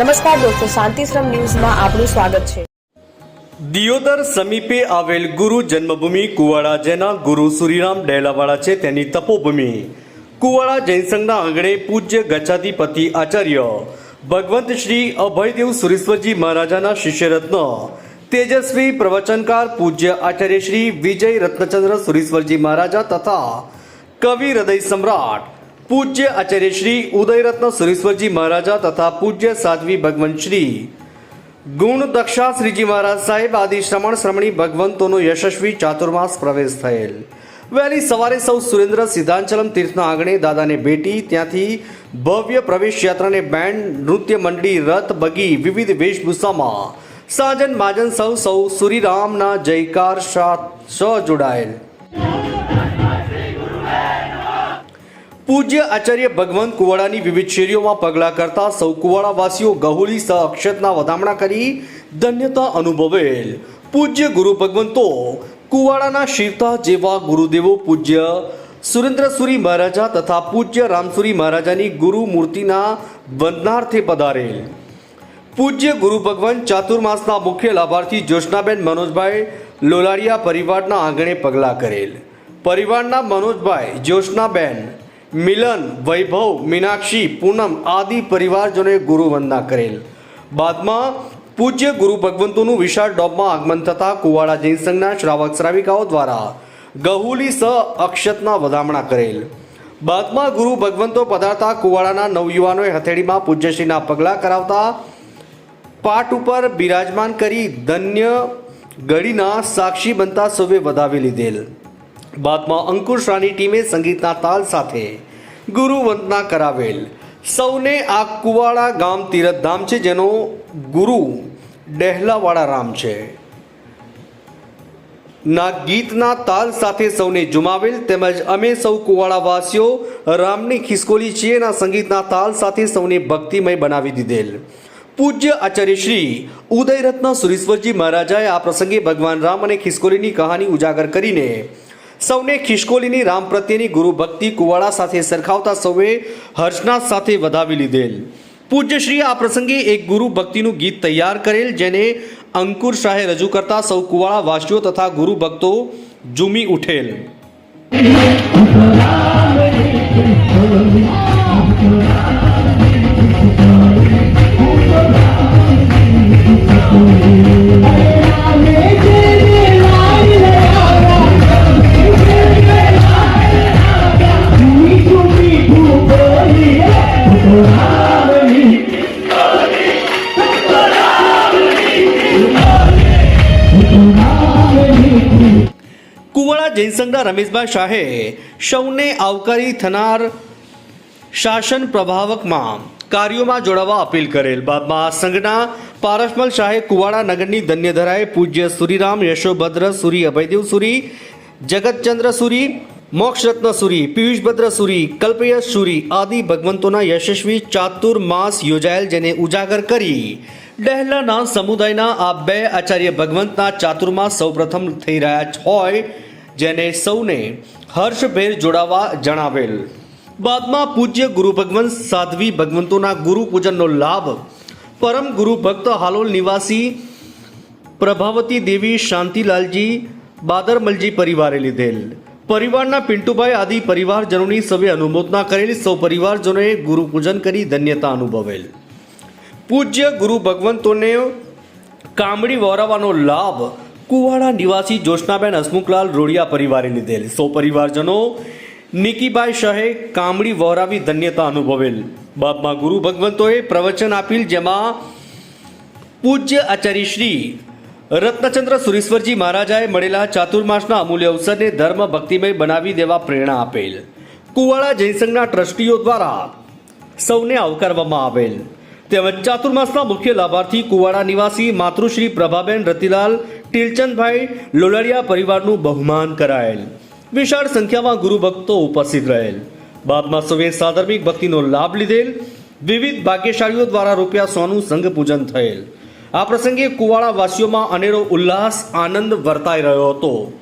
નમસ્કાર દોસ્તો શાંતિશ્રમ ન્યૂઝમાં આપનું સ્વાગત છે. દિયોદર સમીપે આવેલ ગુરુ જન્મભૂમિ કુવાડા જેના ગુરુ સુરીરામ ડેલાવાળા છે તેની તપોભૂમિ. કુવાડા જૈન સંઘના આંગણે પૂજ્ય ગચ્છાધિપતિ આચાર્ય ભગવંત શ્રી અભયદેવ સુરેશ્વરજી મહારાજાના શિષ્યરત્ન, તેજસ્વી પ્રવચનકાર પૂજ્ય આચાર્ય શ્રી વિજય રત્નચંદ્ર સુરેશ્વરજી મહારાજા તથા કવિ હૃદય સમ્રાટ પૂજ્ય આચાર્ય શ્રી ઉદયરત્ન સુરેશ્વરજી મહારાજા તથા પૂજ્ય સાધ્વી ભગવંત શ્રી. ગુણ દક્ષા શ્રીજી મહારાજ સાહેબ આદિ શ્રમણ શ્રમણી ભગવંતોનો યશસ્વી ચાતુર્માસ પ્રવેશ થયેલ. વહેલી સવારે સૌ સુરેન્દ્ર સિદ્ધાંચલમ તીર્થના આંગણે દાદાને ભેટી, ત્યાંથી ભવ્ય પ્રવેશ યાત્રાને બેન્ડ, નૃત્ય મંડળી, રથ, બગી, વિવિધ વેશભૂષામાં સાજન માજન સૌ સૌ, સુરીરામના જયકાર સાથ જોડાયેલ. પૂજ્ય આચાર્ય ભગવંત કુવાડાની વિવિધ શેરીઓમાં પગલાં કરતા સૌ કુવાડાવાસીઓ ગહોળી સહ અક્ષતના વધામણા કરી ધન્યતા અનુભવેલ. પૂજ્ય ગુરુ ભગવંતો, કુવાડાના શિવતા જેવા ગુરુદેવો પૂજ્ય સુરેન્દ્રસુરી મહારાજા તથા પૂજ્ય રામસુરી મહારાજાની ગુરુ મૂર્તિના વંદનાર્થે પધારેલ. પૂજ્ય ગુરુ ભગવાન ચાતુર્માસના મુખ્ય લાભાર્થી જોશનાબેન મનોજભાઈ લોલાડિયા પરિવારના આંગણે પગલાં કરેલ. પરિવારના મનોજભાઈ જોશનાબેન મિલન, વૈભવ, મીનાક્ષી, પૂનમ આદિ પરિવારજનોએ ગુરુ વંદના કરેલ. બાદમાં પૂજ્ય ગુરુ ભગવંતોનું વિશાળ ડોબમાં આગમન થતાં કુવાડા જૈન સંઘના શ્રાવક શ્રાવિકાઓ દ્વારા ગહુલી સ અક્ષતના વધામણા કરેલ. બાદમાં ગુરુ ભગવંતો પધારતા કુવાડાના નવયુવાનોએ હથેળીમાં પૂજ્યશ્રીના પગલાં કરાવતા પાટ ઉપર બિરાજમાન કરી ધન્ય ગળીના સાક્ષી બનતા સૌએ વધાવી લીધેલ. બાદમાં અંકુશ રાની ટીમે સંગીતના તાલ સાથે ગુરુવંતના કરાવેલ. સૌને આ કુવાડા ગામ તીરથધામ છે, જેનો ગુરુ ડહેલાવાળા રામ છે. ના ગીતના તાલ સાથે સૌને જુમાવેલ તેમજ અમે સૌ કુવાડાવાસીઓ રામની ખિસકોલી છીએ ના સંગીતના તાલ સાથે સૌને ભક્તિમય બનાવી દીધેલ. પૂજ્ય આચાર્ય શ્રી ઉદયરત્ન સુરેશ્વરજી મહારાજાએ આ પ્રસંગે ભગવાન રામ અને ખિસકોલીની કહાની ઉજાગર કરીને સૌને ખિસકોલીની રામ પ્રત્યેની ગુરુ ભક્તિ કુવાડા સાથે સરખાવતા સૌએ હર્ષના સાથે વધાવી લીધેલ. પૂજ્યશ્રી આ પ્રસંગે એક ગુરુ ભક્તિનું ગીત તૈયાર કરેલ, જેને અંકુર શાહે રજૂ કરતા સૌ કુવાડા વાસીઓ તથા ગુરુ ભક્તો ઝૂમી ઉઠેલ. કુવાડા જૈન રમેશભાઈ શાહે સૌને આવકારી થનાર શાસન પ્રભાવકમાં કાર્યોમાં જોડાવા અપીલ કરેલ. બાદમાં સંઘના પારસમલ શાહે કુવાડા નગરની ધન્યધરાએ પૂજ્ય સુરીરામ, યશોભદ્ર સુરી, અભયદેવ સુરી, જગતચંદ્ર સુરી, મોક્ષરત્ન સુરી, પિયુષભદ્ર સુરી, કલ્પયશ સુરી આદિ ભગવંતોના યશસ્વી ચાતુર્માસ યોજાયેલ જેને ઉજાગર કરી ડહેલાના સમુદાયના આ બે આચાર્ય ભગવંતના ચાતુર્માસ સૌપ્રથમ થઈ રહ્યા હોય જેને સૌને હર્ષભેર જોડાવા જણાવેલ. બાદમાં પૂજ્ય ગુરુ ભગવંત સાધ્વી ભગવંતોના ગુરુ પૂજનનો લાભ પરમ ગુરુ ભક્ત હાલોલ નિવાસી પ્રભાવતી દેવી શાંતિલાલજી બાદરમલજી પરિવારે લીધેલ. પરિવારના પિન્ટુભાઈ આદિ પરિવારજનોની સૌએ અનુમોદના કરેલી સૌ પરિવારજનોએ ગુરુ પૂજન કરી ધન્યતા અનુભવેલ. પૂજ્ય ગુરુ ભગવંતોને કામડી વોરાવાનો લાભ કુવાડા નિવાસી જોશનાબેન હસમુખલાલ રોડિયા પરિવારે લીધેલ. સો પરિવારજનો, નિકીબાઈ શાહે કામડી વહોરાવી ધન્યતા અનુભવેલ. બાપમાં ગુરુ ભગવંતોએ પ્રવચન આપેલ જેમાં પૂજ્ય આચાર્ય શ્રી રત્નચંદ્ર સુરેશ્વરજી મહારાજાએ મળેલા ચાતુર્માસના અમૂલ્ય અવસરને ધર્મ ભક્તિમય બનાવી દેવા પ્રેરણા આપેલ. કુવાડા જયસંઘના ટ્રસ્ટીઓ દ્વારા સૌને આવકારવામાં આવેલ. તેમજ ચાતુર્માસના મુખ્ય લાભાર્થી કુવાડા નિવાસી માતૃશ્રી પ્રભાબેન રતિલાલ ટીલચંદભાઈ લોલડિયા પરિવારનું બહુમાન કરાયેલ. વિશાળ સંખ્યામાં ગુરુ ભક્તો ઉપસ્થિત રહેલ. બાદમાં સૌએ સાધર્મિક ભક્તિનો લાભ લીધેલ. વિવિધ ભાગ્યશાળીઓ દ્વારા રૂપિયા સોનું સંઘ પૂજન થયેલ. આ પ્રસંગે કુવાડા વાસીઓમાં અનેરો ઉલ્લાસ, આનંદ વર્તાઈ રહ્યો હતો.